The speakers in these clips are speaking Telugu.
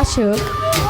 I shook.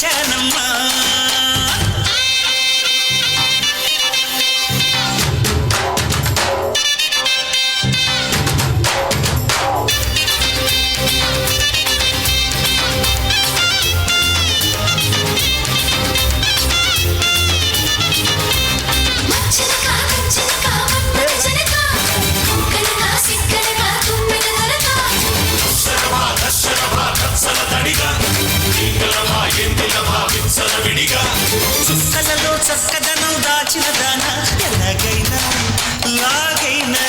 மச்சானம்மா చుక్కలలో చక్కదనం దాచిన దాన ఎలాగైనా లాగైనా.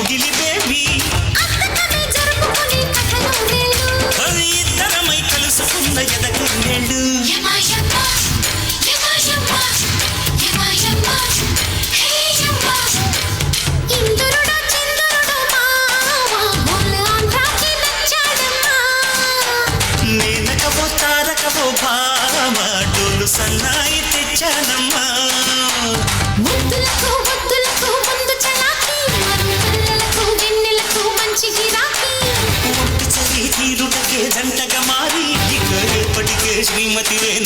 Gilly. कीमत वे